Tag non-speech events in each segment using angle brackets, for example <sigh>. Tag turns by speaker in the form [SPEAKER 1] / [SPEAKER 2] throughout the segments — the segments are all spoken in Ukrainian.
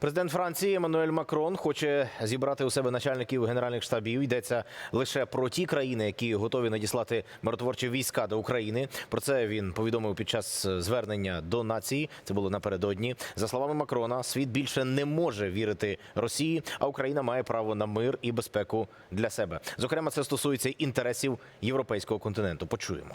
[SPEAKER 1] Президент Франції Еммануель Макрон хоче зібрати у себе начальників генеральних штабів. Йдеться лише про ті країни, які готові надіслати миротворчі війська до України. Про це він повідомив під час звернення до нації. Це було напередодні. За словами Макрона, світ більше не може вірити Росії, а Україна має право на мир і безпеку для себе. Зокрема, це стосується інтересів європейського континенту. Почуємо.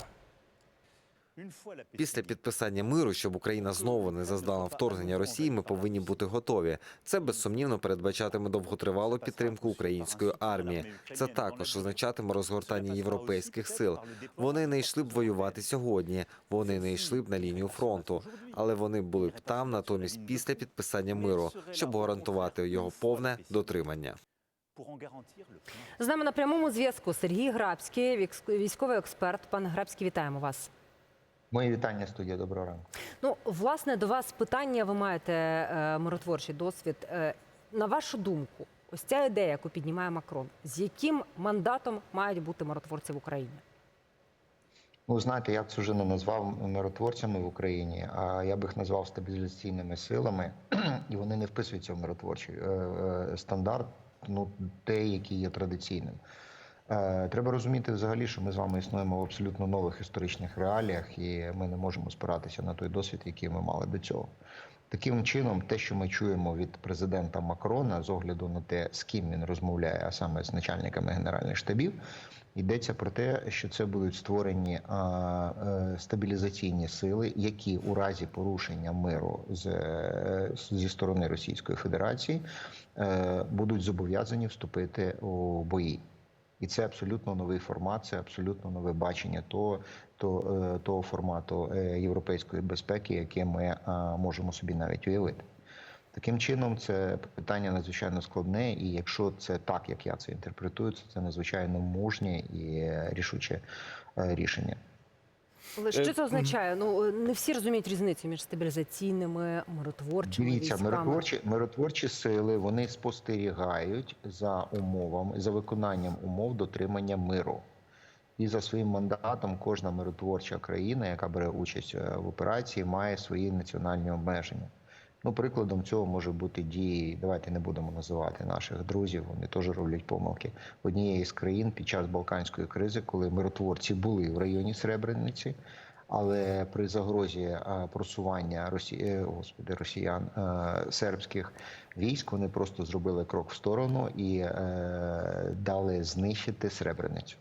[SPEAKER 2] Після підписання миру, щоб Україна знову не зазнала вторгнення Росії, ми повинні бути готові. Це безсумнівно передбачатиме довготривалу підтримку української армії. Це також означатиме розгортання європейських сил. Вони не йшли б воювати сьогодні. Вони не йшли б на лінію фронту, але вони були б там натомість після підписання миру, щоб гарантувати його повне дотримання.
[SPEAKER 3] З нами на прямому зв'язку Сергій Грабський, військовий експерт. Пане Грабський, вітаємо вас.
[SPEAKER 4] Мої вітання студія. Доброго ранку.
[SPEAKER 3] Ну, власне, до вас питання. Ви маєте е, миротворчий досвід. Е, на вашу думку, ось ця ідея, яку піднімає Макрон, з яким мандатом мають бути миротворці в Україні?
[SPEAKER 4] Ну, знаєте, я б це вже не назвав миротворцями в Україні, а я б їх назвав стабілізаційними силами, <clears throat> і вони не вписуються в миротворчий е, е, стандарт, ну те, який є традиційним. Е, Треба розуміти взагалі, що ми з вами існуємо в абсолютно нових історичних реаліях, і ми не можемо спиратися на той досвід, який ми мали до цього. Таким чином, те, що ми чуємо від президента Макрона, з огляду на те, з ким він розмовляє, а саме з начальниками генеральних штабів, йдеться про те, що це будуть створені а, е, стабілізаційні сили, які у разі порушення миру з, е, зі сторони Російської Федерації е, будуть зобов'язані вступити у бої. І це абсолютно новий формат, це абсолютно нове бачення того, того, е, того формату е, європейської безпеки, яке ми можемо собі навіть уявити. Таким чином, це питання надзвичайно складне, і якщо це так, як я це інтерпретую, це, надзвичайно мужнє і е, рішуче е, рішення.
[SPEAKER 3] Але що це означає? Ну е, не всі розуміють різницю між стабілізаційними, миротворчими
[SPEAKER 4] Дивіться,
[SPEAKER 3] військами.
[SPEAKER 4] миротворчі миротворчі сили вони спостерігають за умовами за виконанням умов дотримання миру. І за своїм мандатом кожна миротворча країна, яка бере участь е, в операції, має свої національні обмеження. Ну, прикладом цього може бути дії. Давайте не будемо називати наших друзів. Вони теж роблять помилки. Однієї з країн під час Балканської кризи, коли миротворці були в районі Сребрениці, але при загрозі е, просування Росі... е, господи, росіян е, сербських військ вони просто зробили крок в сторону і дали знищити Сребреницю.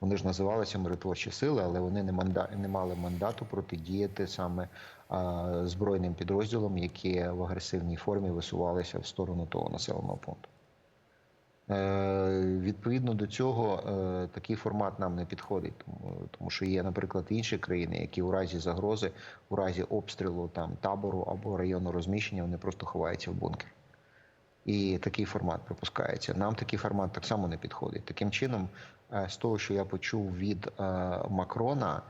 [SPEAKER 4] Вони ж називалися миротворчі сили, але вони не манда... не мали мандату протидіяти саме збройним підрозділам, які в агресивній формі висувалися в сторону того населеного пункту. Е, відповідно до цього е, такий формат нам не підходить, тому, що є, наприклад, інші країни, які у разі загрози, у разі обстрілу там табору або району розміщення, вони просто ховаються в бункер. І такий формат припускається. Нам такий формат так само не підходить. Таким чином, е, з того, що я почув від Макрона,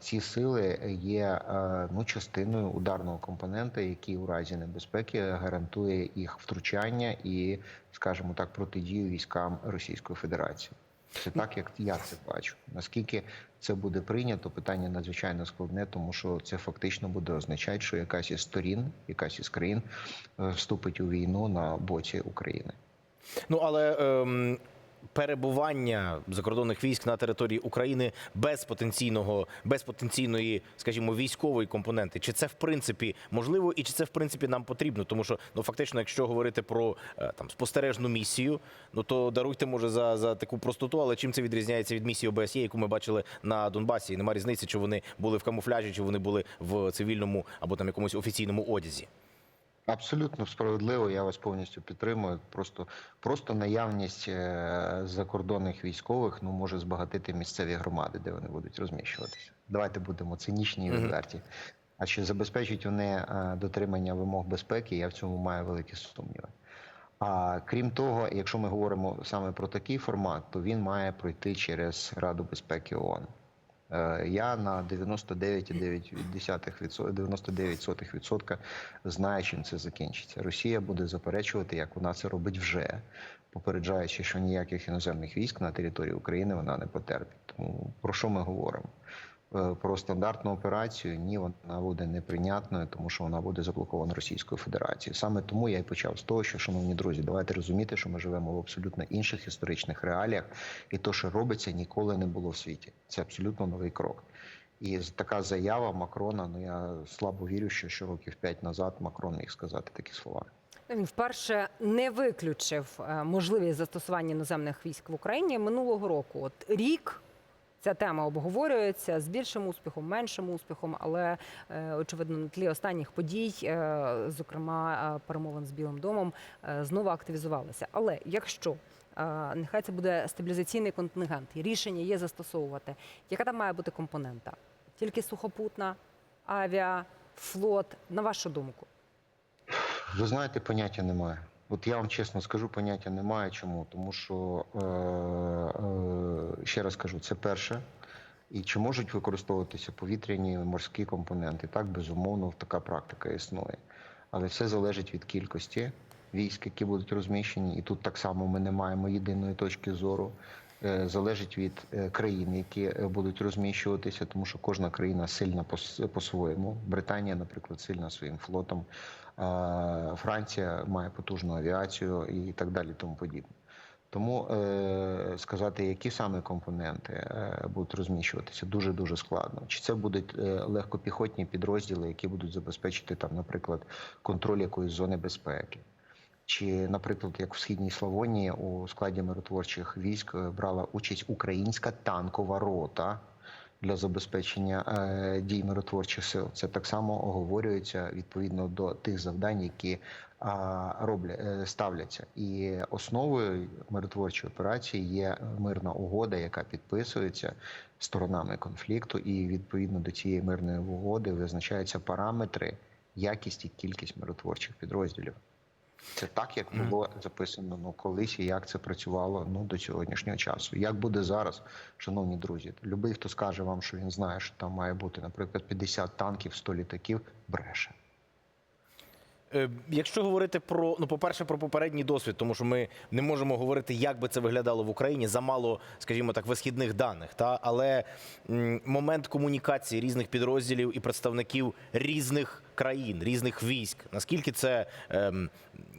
[SPEAKER 4] ці сили є е, ну, частиною ударного компонента, який у разі небезпеки гарантує їх втручання і, скажімо так, протидію військам Російської Федерації. Це так, як я це бачу. Наскільки це буде прийнято, питання надзвичайно складне, тому що це фактично буде означати, що якась із сторін, якась із країн е, вступить у війну на боці України.
[SPEAKER 1] Ну але ем, перебування закордонних військ на території України без потенційного, без потенційної, скажімо, військової компоненти, чи це в принципі можливо, і чи це в принципі нам потрібно? Тому що ну фактично, якщо говорити про е, там спостережну місію, ну то даруйте може за, за таку простоту, але чим це відрізняється від місії ОБСЄ, яку ми бачили на Донбасі? Нема різниці, чи вони були в камуфляжі, чи вони були в цивільному або там якомусь офіційному одязі.
[SPEAKER 4] Абсолютно справедливо, я вас повністю підтримую. Просто просто наявність е, закордонних військових ну може збагатити місцеві громади, де вони будуть розміщуватися. Давайте будемо цинічні і відверті. А чи забезпечить вони е, дотримання вимог безпеки? Я в цьому маю великі сумніви. А крім того, якщо ми говоримо саме про такий формат, то він має пройти через Раду безпеки ООН. Е, Я на 99,9% 99% знаю, чим це закінчиться. Росія буде заперечувати, як вона це робить вже, попереджаючи, що ніяких іноземних військ на території України вона не потерпить. Тому про що ми говоримо? Е, Про стандартну операцію ні, вона буде неприйнятною, тому що вона буде заблокована Російською Федерацією. Саме тому я й почав з того, що, шановні друзі, давайте розуміти, що ми живемо в абсолютно інших історичних реаліях, і то, що робиться, ніколи не було в світі. Це абсолютно новий крок. І така заява Макрона. Ну я слабо вірю, що ще років п'ять назад Макрон міг сказати такі слова.
[SPEAKER 3] Він вперше не виключив е, можливість застосування іноземних військ в Україні минулого року. От рік ця тема обговорюється з більшим успіхом, меншим успіхом, але е, очевидно на тлі останніх подій, е, зокрема е, перемовин з Білим домом, знову активізувалися. Але якщо нехай це буде стабілізаційний контингент, і рішення є застосовувати, яка там має бути компонента? Тільки сухопутна, авіа, флот, на вашу думку?
[SPEAKER 4] Ви знаєте, поняття немає. От я вам чесно скажу, поняття немає. Чому? Тому що е, е, ще раз кажу, це перше. І чи можуть використовуватися повітряні морські компоненти? Так, безумовно, така практика існує. Але все залежить від кількості військ, які будуть розміщені. І тут так само ми не маємо єдиної точки зору. Е, Залежить від е, країн, які е, будуть розміщуватися, тому що кожна країна сильна пос- по-своєму. Британія, наприклад, сильна своїм флотом. Франція має потужну авіацію і так далі, тому подібне. Тому е, сказати, які саме компоненти е, будуть розміщуватися, дуже дуже складно. Чи це будуть е, легкопіхотні підрозділи, які будуть забезпечити там, наприклад, контроль якоїсь зони безпеки, чи, наприклад, як в східній Славонії у складі миротворчих військ е, брала участь українська танкова рота для забезпечення е, дій миротворчих сил. Це так само оговорюється відповідно до тих завдань, які а, роблять е, ставляться. І основою миротворчої операції є мирна угода, яка підписується сторонами конфлікту, і відповідно до цієї мирної угоди визначаються параметри, якість і кількість миротворчих підрозділів. Це так, як було записано ну, колись, і як це працювало ну, до сьогоднішнього часу. Як буде зараз, шановні друзі? Любий, хто скаже вам, що він знає, що там має бути, наприклад, 50 танків, 100 літаків, бреше.
[SPEAKER 1] Е, Якщо говорити про ну, по-перше, про попередній досвід, тому що ми не можемо говорити, як би це виглядало в Україні, замало, скажімо так, висхідних даних. Та але момент комунікації різних підрозділів і представників різних країн, різних військ. Наскільки це ем,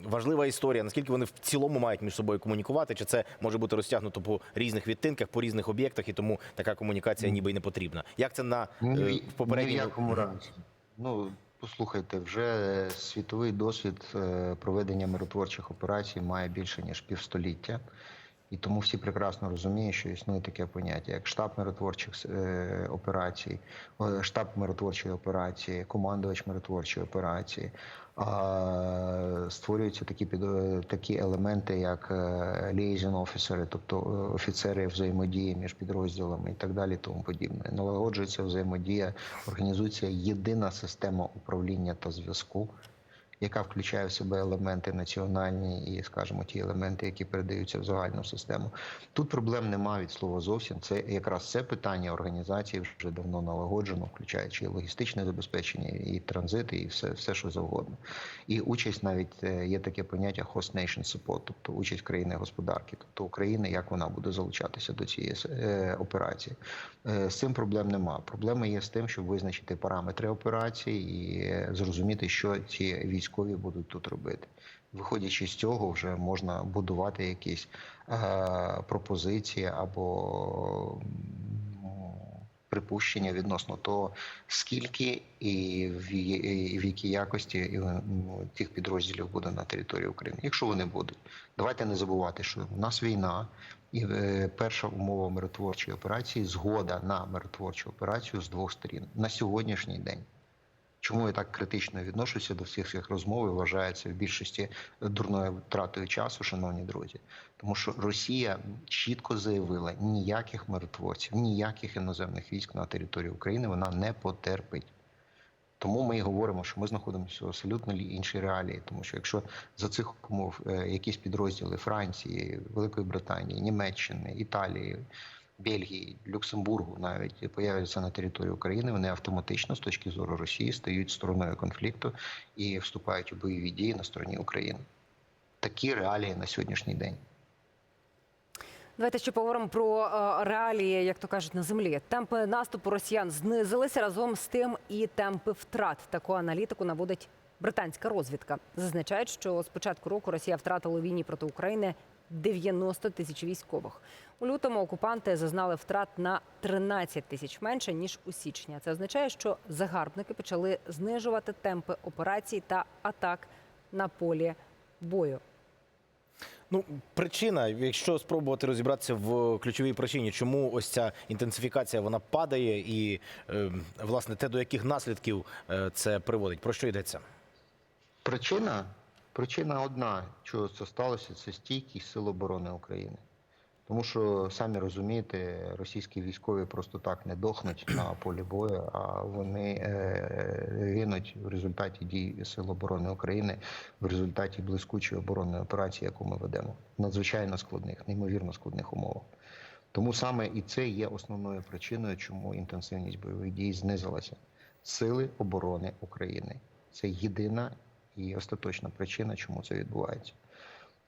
[SPEAKER 1] важлива історія? Наскільки вони в цілому мають між собою комунікувати? Чи це може бути розтягнуто по різних відтинках, по різних об'єктах, і тому така комунікація ніби й не потрібна? Як це на е,
[SPEAKER 4] в-
[SPEAKER 1] в попередньому
[SPEAKER 4] разі. Ну, послухайте, вже світовий досвід е, проведення миротворчих операцій має більше ніж півстоліття. І тому всі прекрасно розуміють, що існує таке поняття, як штаб миротворчих е, операцій, е, штаб миротворчої операції, командувач миротворчої операції. А, створюються такі під е, такі елементи, як е, liaison officer, тобто е, офіцери взаємодії між підрозділами і так далі, тому подібне. Налагоджується взаємодія, організується єдина система управління та зв'язку, яка включає в себе елементи національні і, скажімо, ті елементи, які передаються в загальну систему. Тут проблем немає від слова зовсім. Це якраз це питання організації вже давно налагоджено, включаючи і логістичне забезпечення, і транзит, і все, все що завгодно. І участь навіть е, є таке поняття host nation support, тобто участь країни господарки, тобто України, як вона буде залучатися до цієї е, операції. Е, З цим проблем нема. Проблема є з тим, щоб визначити параметри операції і зрозуміти, що ці військові будуть тут робити. Виходячи з цього, вже можна будувати якісь е, пропозиції або припущення відносно того, скільки і в, і в якій якості ну, тих підрозділів буде на території України, якщо вони будуть. Давайте не забувати, що в нас війна, і е, перша умова миротворчої операції згода на миротворчу операцію з двох сторін на сьогоднішній день. Чому я так критично відношуся до всіх цих розмов і вважаю це в більшості дурною втратою часу, шановні друзі? Тому що Росія чітко заявила ніяких миротворців, ніяких іноземних військ на території України вона не потерпить. Тому ми і говоримо, що ми знаходимося в абсолютно іншій реалії. Тому що якщо за цих умов е, якісь підрозділи Франції, Великої Британії, Німеччини, Італії, Бельгії, Люксембургу навіть появляться на території України, вони автоматично з точки зору Росії стають стороною конфлікту і вступають у бойові дії на стороні України. Такі реалії на сьогоднішній день.
[SPEAKER 3] Давайте ще поговоримо про е, реалії, як то кажуть, на землі. Темпи наступу росіян знизилися разом з тим і темпи втрат. Таку аналітику наводить британська розвідка. Зазначають, що з початку року Росія втратила війні проти України 90 тисяч військових. У лютому окупанти зазнали втрат на 13 тисяч менше ніж у січні. Це означає, що загарбники почали знижувати темпи операцій та атак на полі бою.
[SPEAKER 1] Ну, причина, якщо спробувати розібратися в ключовій причині, чому ось ця інтенсифікація вона падає, і е, власне те, до яких наслідків е, це приводить. Про що йдеться?
[SPEAKER 4] Причина, причина одна, чого це сталося, це стійкість Сил оборони України. Тому що самі розумієте, російські військові просто так не дохнуть на полі бою, а вони е, гинуть в результаті дій Сил оборони України, в результаті блискучої оборонної операції, яку ми ведемо, надзвичайно складних, неймовірно складних умовах. Тому саме і це є основною причиною, чому інтенсивність бойових дій знизилася. Сили оборони України це єдина і остаточна причина, чому це відбувається.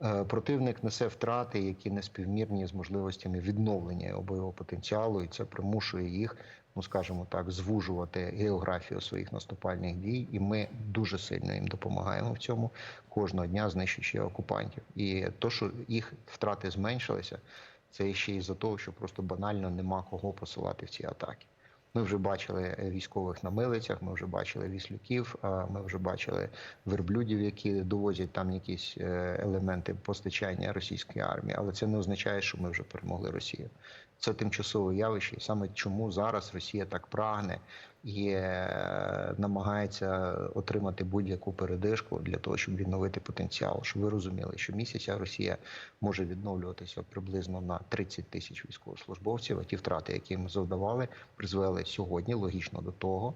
[SPEAKER 4] Е, Противник несе втрати, які не співмірні з можливостями відновлення його бойового потенціалу, і це примушує їх, ну скажімо так, звужувати географію своїх наступальних дій. І ми дуже сильно їм допомагаємо в цьому кожного дня, знищуючи окупантів. І то, що їх втрати зменшилися, це ще й за того, що просто банально нема кого посилати в ці атаки. Ми вже бачили е, військових на милицях, ми вже бачили віслюків, ми вже бачили верблюдів, які довозять там якісь е, елементи постачання російської армії. Але це не означає, що ми вже перемогли Росію. Це тимчасове явище, і саме чому зараз Росія так прагне і е, намагається отримати будь-яку передишку для того, щоб відновити потенціал. Щоб ви розуміли, що місяця Росія може відновлюватися приблизно на 30 тисяч військовослужбовців. А ті втрати, які їм завдавали, призвели сьогодні логічно до того,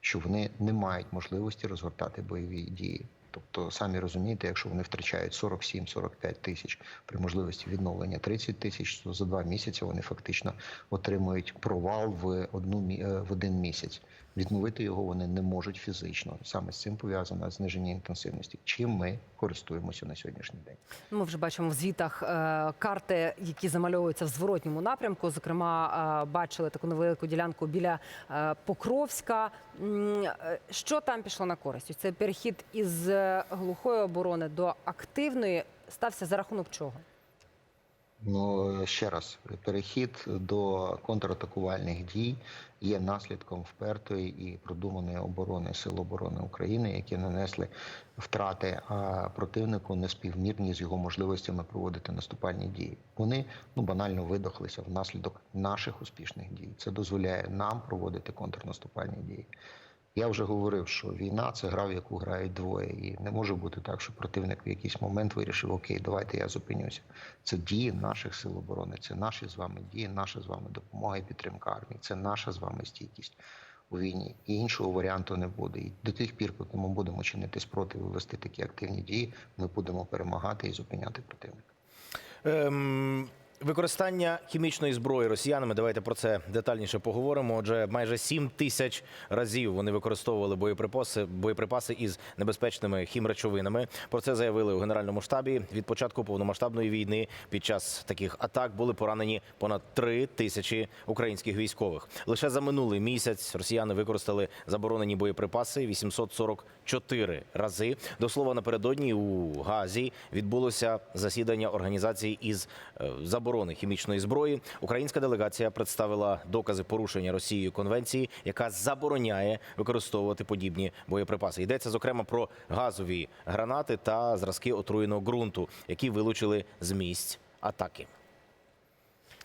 [SPEAKER 4] що вони не мають можливості розгортати бойові дії. Тобто, самі розумієте, якщо вони втрачають 47-45 тисяч при можливості відновлення 30 тисяч, то за два місяці вони фактично отримують провал в одну е, в один місяць. Відновити його вони не можуть фізично. Саме з цим пов'язано зниження інтенсивності. Чим ми користуємося на сьогоднішній день?
[SPEAKER 3] Ми вже бачимо в звітах е, карти, які замальовуються в зворотньому напрямку. Зокрема, е, бачили таку невелику ділянку біля е, Покровська. Що там пішло на користь? Це перехід із глухої оборони до активної стався за рахунок чого?
[SPEAKER 4] Ну ще раз, перехід до контратакувальних дій є наслідком впертої і продуманої оборони Сил оборони України, які нанесли втрати а противнику неспівмірні з його можливостями проводити наступальні дії. Вони ну банально видохлися внаслідок наших успішних дій. Це дозволяє нам проводити контрнаступальні дії. Я вже говорив, що війна це гра, в яку грають двоє, і не може бути так, що противник в якийсь момент вирішив: Окей, давайте я зупинюся. Це дії наших сил оборони, це наші з вами дії, наша з вами допомога і підтримка армії. Це наша з вами стійкість у війні. І іншого варіанту не буде. І до тих пір, поки ми будемо чинити спротив вести такі активні дії, ми будемо перемагати і зупиняти противника.
[SPEAKER 1] Ем, використання хімічної зброї росіянами. Давайте про це детальніше поговоримо. Отже, майже 7 тисяч разів вони використовували боєприпаси, боєприпаси із небезпечними хімречовинами. Про це заявили у генеральному штабі. Від початку повномасштабної війни під час таких атак були поранені понад 3 тисячі українських військових. Лише за минулий місяць росіяни використали заборонені боєприпаси 844 рази. До слова, напередодні у Газі відбулося засідання організації із е, заборони хімічної зброї. Українська делегація представила докази порушення Росією конвенції, яка забороняє використовувати подібні боєприпаси. Йдеться зокрема про газові гранати та зразки отруєного ґрунту, які вилучили з місць атаки.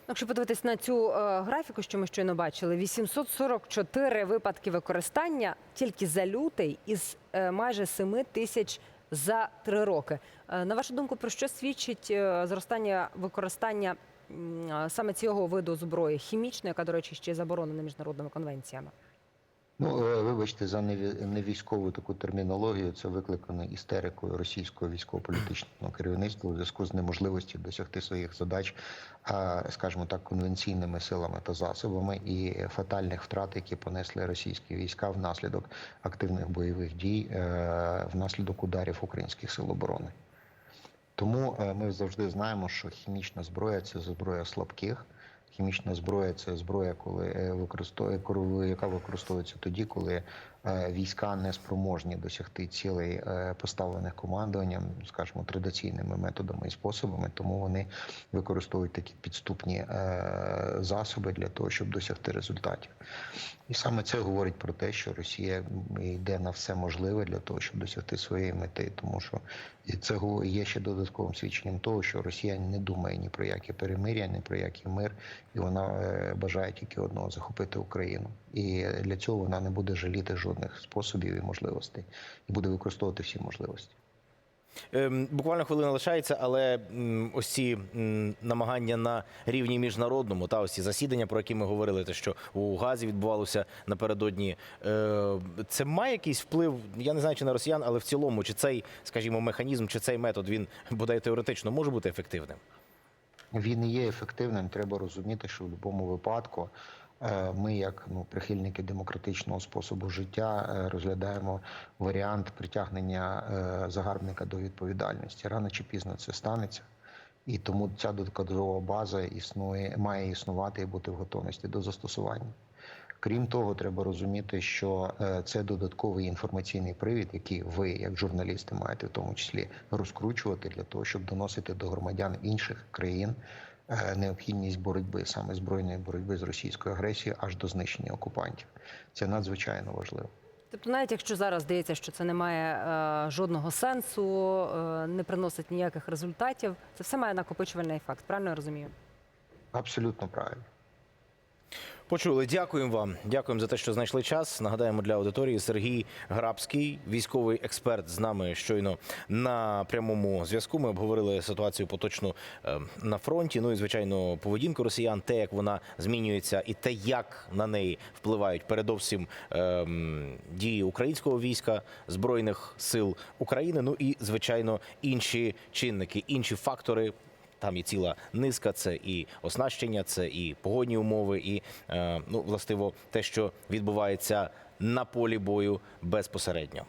[SPEAKER 3] Якщо подивитись на цю е, графіку, що ми щойно бачили, 844 випадки використання тільки за лютий із е, майже 7 тисяч за три роки. Е, на вашу думку, про що свідчить е, зростання використання е, саме цього виду зброї хімічної, яка, до речі, ще заборонена міжнародними конвенціями?
[SPEAKER 4] Ну, е, вибачте за неві- невійськову таку термінологію. Це викликано істерикою російського військово-політичного керівництва у зв'язку з неможливістю досягти своїх задач, скажімо так, конвенційними силами та засобами і фатальних втрат, які понесли російські війська внаслідок активних бойових дій, е, внаслідок ударів українських сил оборони. Тому е, ми завжди знаємо, що хімічна зброя це зброя слабких. Хімічна зброя це зброя, коли е, використовує яка використовується тоді, коли е, війська не спроможні досягти цілей е, поставлених командуванням, скажімо, традиційними методами і способами. Тому вони використовують такі підступні засоби для того, щоб досягти результатів. І саме це говорить про те, що Росія йде на все можливе для того, щоб досягти своєї мети, тому що це є ще додатковим свідченням того, що Росія не думає ні про яке перемир'я, ні про який мир, і вона е, бажає тільки одного захопити Україну. І для цього вона не буде жаліти жодних способів і можливостей, і буде використовувати всі можливості.
[SPEAKER 1] Ем, Буквально хвилина лишається, але ось ці намагання на рівні міжнародному та ось ці засідання, про які ми говорили, те, що у Газі відбувалося напередодні, е, це має якийсь вплив, я не знаю, чи на росіян, але в цілому, чи цей, скажімо, механізм, чи цей метод він бодай теоретично може бути ефективним?
[SPEAKER 4] Він є ефективним. Треба розуміти, що в будь-якому випадку ми, як ну, прихильники демократичного способу життя, е, розглядаємо варіант притягнення е, загарбника до відповідальності. Рано чи пізно це станеться. І тому ця додаткова база існує, має існувати і бути в готовності до застосування. Крім того, треба розуміти, що е, це додатковий інформаційний привід, який ви, як журналісти, маєте в тому числі розкручувати для того, щоб доносити до громадян інших країн е, необхідність боротьби, саме збройної боротьби з російською агресією, аж до знищення окупантів. Це надзвичайно важливо.
[SPEAKER 3] Тобто, навіть якщо зараз здається, що це не має е, жодного сенсу, е, не приносить ніяких результатів, це все має накопичувальний ефект. Правильно я розумію?
[SPEAKER 4] Абсолютно правильно.
[SPEAKER 1] Почули. Дякуємо вам. Дякуємо за те, що знайшли час. Нагадаємо для аудиторії Сергій Грабський, військовий експерт, з нами щойно на прямому зв'язку. Ми обговорили ситуацію поточну е, на фронті. Ну і звичайно, поведінку росіян, те, як вона змінюється, і те, як на неї впливають передовсім ем, дії українського війська, збройних сил України. Ну і звичайно інші чинники, інші фактори. Там є ціла низка, це і оснащення, це і погодні умови, і е, ну властиво те, що відбувається на полі бою безпосередньо.